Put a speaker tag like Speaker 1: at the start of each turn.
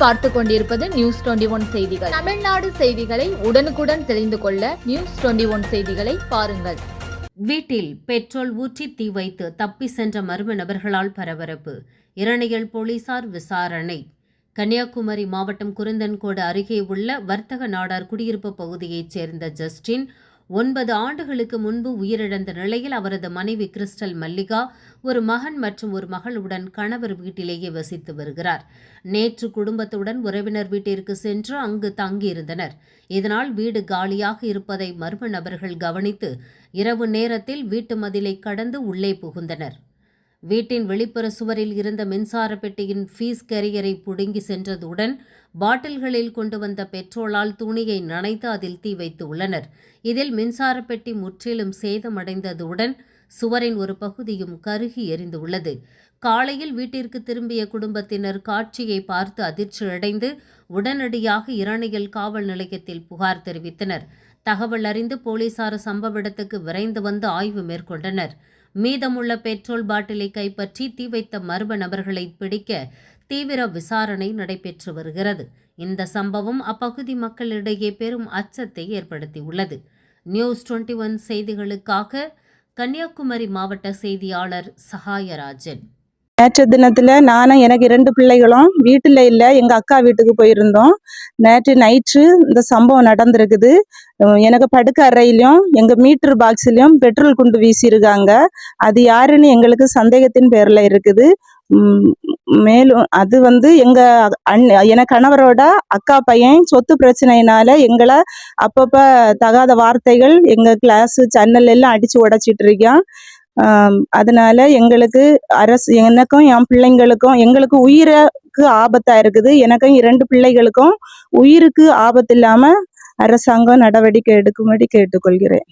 Speaker 1: பார்த்து கொண்டிருப்பது news twenty one செய்திகள். தமிழ்நாடு செய்திகளை உடனுக்குடன் தெரிந்து கொள்ள நியூஸ் டுவெண்டி ஒன் செய்திகளை பாருங்கள்.
Speaker 2: வீட்டில் பெட்ரோல் ஊற்றி தீ வைத்து தப்பி சென்ற மர்ம நபர்களால் பரபரப்பு. இரணியல் போலீசார் விசாரணை. கன்னியாகுமரி மாவட்டம் குருந்தன்கோடு அருகே உள்ள வர்த்தக நாடார் குடியிருப்பு பகுதியைச் சேர்ந்த ஜஸ்டின் ஒன்பது ஆண்டுகளுக்கு முன்பு உயிரிழந்த நிலையில் அவரது மனைவி கிறிஸ்டல் மல்லிகா ஒரு மகன் மற்றும் ஒரு மகளுடன் கணவர் வீட்டிலேயே வசித்து வருகிறார். நேற்று குடும்பத்துடன் உறவினர் வீட்டிற்கு சென்று அங்கு தங்கியிருந்தனர். இதனால் வீடு காலியாக இருப்பதை மர்ம நபர்கள் கவனித்து இரவு நேரத்தில் வீட்டு மதிலை கடந்து உள்ளே புகுந்தனர். வீட்டின் வெளிப்புற சுவரில் இருந்த மின்சார பெட்டியின் ஃபீஸ் கேரியரை புடுங்கி சென்றதுடன் பாட்டில்களில் கொண்டு வந்த பெட்ரோலால் துணியை நனைத்து அதில் தீ வைத்து உள்ளனர். இதில் மின்சார பெட்டி முற்றிலும் சேதமடைந்ததுடன் சுவரின் ஒரு பகுதியும் கருகி எரிந்துள்ளது. காலையில் வீட்டிற்கு திரும்பிய குடும்பத்தினர் காட்சியை பார்த்து அதிர்ச்சியடைந்து உடனடியாக இரணியல் காவல் நிலையத்தில் புகார் தெரிவித்தனர். தகவல் அறிந்து போலீசார் சம்பவ இடத்துக்கு விரைந்து வந்து ஆய்வு மேற்கொண்டனர். மீதமுள்ள பெட்ரோல் பாட்டிலை கைப்பற்றி தீ வைத்த மர்ம நபர்களை பிடிக்க தீவிர விசாரணை நடைபெற்று வருகிறது. இந்த சம்பவம் அப்பகுதி மக்களிடையே பெரும் அச்சத்தை ஏற்படுத்தியுள்ளது. நியூஸ் டுவெண்ட்டி ஒன் செய்திகளுக்காக கன்னியாகுமரி மாவட்ட செய்தியாளர் சகாயராஜன்.
Speaker 3: நேற்று தினத்தில் நானும் எனக்கு இரண்டு பிள்ளைகளும் வீட்டில் இல்லை எங்கள் அக்கா வீட்டுக்கு போயிருந்தோம். நேற்று நைட்டு இந்த சம்பவம் நடந்திருக்குது. எனக்கு படுக்க அறையிலையும் எங்கள் மீட்டர் பாக்ஸ்லையும் பெட்ரோல் குண்டு வீசியிருக்காங்க. அது யாருன்னு எங்களுக்கு சந்தேகத்தின் பேரில் இருக்குது. மேலும் அது வந்து எங்க அண் என கணவரோட அக்கா பையன் சொத்து பிரச்சனையினால எங்களை அப்பப்ப தகாத வார்த்தைகள் எங்க கிளாஸ் சன்னல் எல்லாம் அடிச்சு உடைச்சிட்டு இருக்கான். அதனால எங்களுக்கு அரசு எனக்கும் என் பிள்ளைங்களுக்கும் எங்களுக்கு உயிருக்கு ஆபத்தா இருக்குது. எனக்கும் இரண்டு பிள்ளைகளுக்கும் உயிருக்கு ஆபத்து இல்லாம அரசாங்கம் நடவடிக்கை எடுக்கும்படி கேட்டுக்கொள்கிறேன்.